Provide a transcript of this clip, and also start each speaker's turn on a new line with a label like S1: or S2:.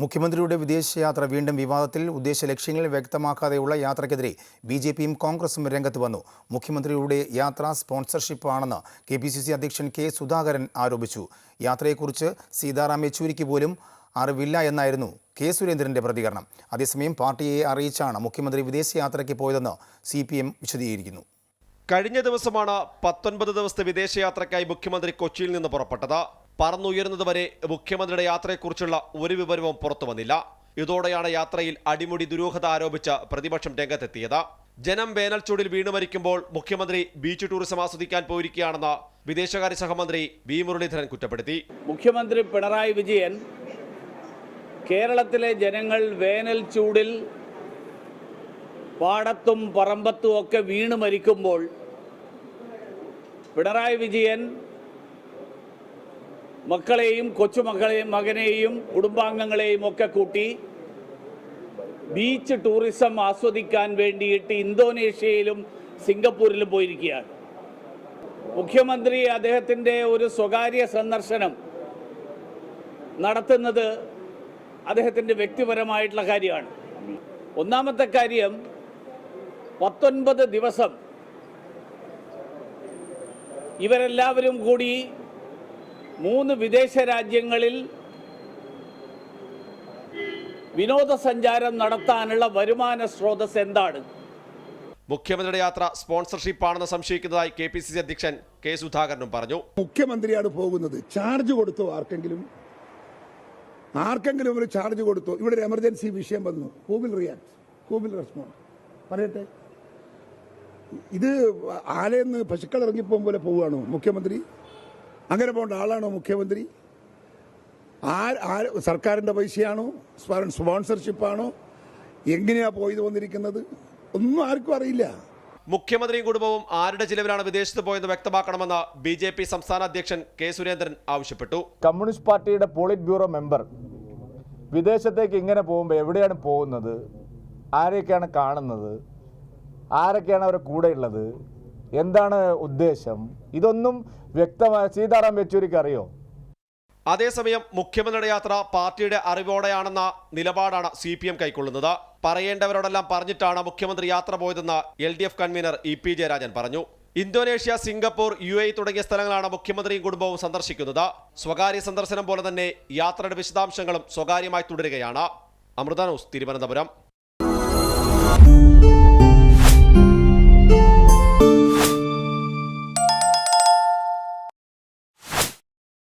S1: മുഖ്യമന്ത്രിയുടെ വിദേശയാത്ര വീണ്ടും വിവാദത്തിൽ ഉദ്ദേശ ലക്ഷ്യങ്ങൾ വ്യക്തമാക്കാതെയുള്ള യാത്രയ്ക്കെതിരെ ബി ജെ പിയും കോൺഗ്രസും രംഗത്ത് വന്നു. മുഖ്യമന്ത്രിയുടെ യാത്ര സ്പോൺസർഷിപ്പ് ആണെന്ന് കെ പി സി സി അധ്യക്ഷൻ കെ സുധാകരൻ ആരോപിച്ചു. യാത്രയെക്കുറിച്ച് സീതാറാം യെച്ചൂരിക്ക് പോലും അറിവില്ല എന്നായിരുന്നു കെ സുരേന്ദ്രന്റെ പ്രതികരണം. അതേസമയം പാർട്ടിയെ അറിയിച്ചാണ് മുഖ്യമന്ത്രി വിദേശയാത്രയ്ക്ക് പോയതെന്ന് സി പി എം വിശദീകരിക്കുന്നു.
S2: കഴിഞ്ഞ ദിവസമാണ് പത്തൊൻപത് ദിവസത്തെ വിദേശയാത്രയ്ക്കായി മുഖ്യമന്ത്രി കൊച്ചിയിൽ നിന്ന് പുറപ്പെട്ടത്. പറന്നുയരുന്നതുവരെ മുഖ്യമന്ത്രിയുടെ യാത്രയെക്കുറിച്ചുള്ള ഒരു വിവരവും പുറത്തു വന്നില്ല. ഇതോടെയാണ് യാത്രയിൽ അടിമുടി ദുരൂഹത ആരോപിച്ച് പ്രതിപക്ഷം രംഗത്തെത്തിയത്. ജനം വേനൽച്ചൂടിൽ ചൂടിൽ വീണു മരിക്കുമ്പോൾ മുഖ്യമന്ത്രി ബീച്ച് ടൂറിസം ആസ്വദിക്കാൻ പോയിരിക്കുകയാണെന്ന് വിദേശകാര്യ സഹമന്ത്രി വി. മുരളീധരൻ കുറ്റപ്പെടുത്തി.
S3: മുഖ്യമന്ത്രി പിണറായി വിജയൻ കേരളത്തിലെ ജനങ്ങൾ വേനൽ ചൂടിൽ പാടത്തും പറമ്പത്തും ഒക്കെ വീണ് മരിക്കുമ്പോൾ പിണറായി വിജയൻ മക്കളെയും കൊച്ചുമക്കളെയും മകനെയും കുടുംബാംഗങ്ങളെയും ഒക്കെ കൂട്ടി ബീച്ച് ടൂറിസം ആസ്വദിക്കാൻ വേണ്ടിയിട്ട് ഇന്തോനേഷ്യയിലും സിംഗപ്പൂരിലും പോയിരിക്കുകയാണ്. മുഖ്യമന്ത്രി അദ്ദേഹത്തിന്റെ ഒരു സ്വകാര്യ സന്ദർശനം നടത്തുന്നത് അദ്ദേഹത്തിന്റെ വ്യക്തിപരമായിട്ടുള്ള കാര്യമാണ്. ഒന്നാമത്തെ കാര്യം പത്തൊൻപത് ദിവസം ഇവരെല്ലാവരും കൂടി മൂന്ന് വിദേശ രാജ്യങ്ങളിൽ വിനോദസഞ്ചാരം നടത്താനുള്ള വരുമാന സ്രോതസ് എന്താണ്?
S2: മുഖ്യമന്ത്രിയുടെ യാത്ര സ്പോൺസർഷിപ്പ് ആണെന്ന് സംശയിക്കുന്നതായി കെ പി സി സി അധ്യക്ഷൻ കെ സുധാകരനും പറഞ്ഞു.
S4: മുഖ്യമന്ത്രിയാണ് പോകുന്നത്. ചാർജ് കൊടുത്തു ആർക്കെങ്കിലും? ആർക്കെങ്കിലും ഒരു ചാർജ് കൊടുത്തു? ഇവിടെ ഒരു എമർജൻസി വിഷയം വന്നു. Who will react who will respond പറയട്ടെ. ഇത് ആലയെന്ന് പശുക്കൾ ഇറങ്ങിപ്പോകും പോലെ പോവുകയാണോ മുഖ്യമന്ത്രി? അങ്ങനെ പോകേണ്ട ആളാണോ മുഖ്യമന്ത്രി? ആ ആര് സർക്കാരിന്റെ പൈസയാണോ? സ്പോൺസർഷിപ്പാണോ? എങ്ങനെയാ പോയത് വന്നിരിക്കുന്നത്? ഒന്നും ആർക്കും അറിയില്ല.
S2: മുഖ്യമന്ത്രിയും കുടുംബവും ആരുടെ ചിലവിലാണ് വിദേശത്ത് പോയെന്ന് വ്യക്തമാക്കണമെന്ന് ബി ജെ പി സംസ്ഥാന അധ്യക്ഷൻ കെ സുരേന്ദ്രൻ ആവശ്യപ്പെട്ടു.
S5: കമ്മ്യൂണിസ്റ്റ് പാർട്ടിയുടെ പോളിറ്റ് ബ്യൂറോ മെമ്പർ വിദേശത്തേക്ക് ഇങ്ങനെ പോകുമ്പോൾ എവിടെയാണ് പോകുന്നത്? ആരെയൊക്കെയാണ് കാണുന്നത്? ആരൊക്കെയാണ് അവരുടെ കൂടെയുള്ളത്? എന്താണ് ഉദ്ദേശം? ഇതൊന്നും വ്യക്തമായ സീതാറാം യെച്ചൂരിക്ക് അറിയോ?
S2: അതേസമയം മുഖ്യമന്ത്രിയുടെ യാത്ര പാർട്ടിയുടെ അറിവോടെയാണെന്ന നിലപാടാണ് സി പി എം കൈക്കൊള്ളുന്നത്. പറയേണ്ടവരോടെല്ലാം പറഞ്ഞിട്ടാണ് മുഖ്യമന്ത്രി യാത്ര പോയതെന്ന് L D F convener E P Jayarajan പറഞ്ഞു. ഇന്തോനേഷ്യ സിംഗപ്പൂർ യു എ തുടങ്ങിയ സ്ഥലങ്ങളാണ് മുഖ്യമന്ത്രിയും കുടുംബവും സന്ദർശിക്കുന്നത്. സ്വകാര്യ സന്ദർശനം പോലെ തന്നെ യാത്രയുടെ വിശദാംശങ്ങളും സ്വകാര്യമായി തുടരുകയാണ്. അമൃത ന്യൂസ് തിരുവനന്തപുരം.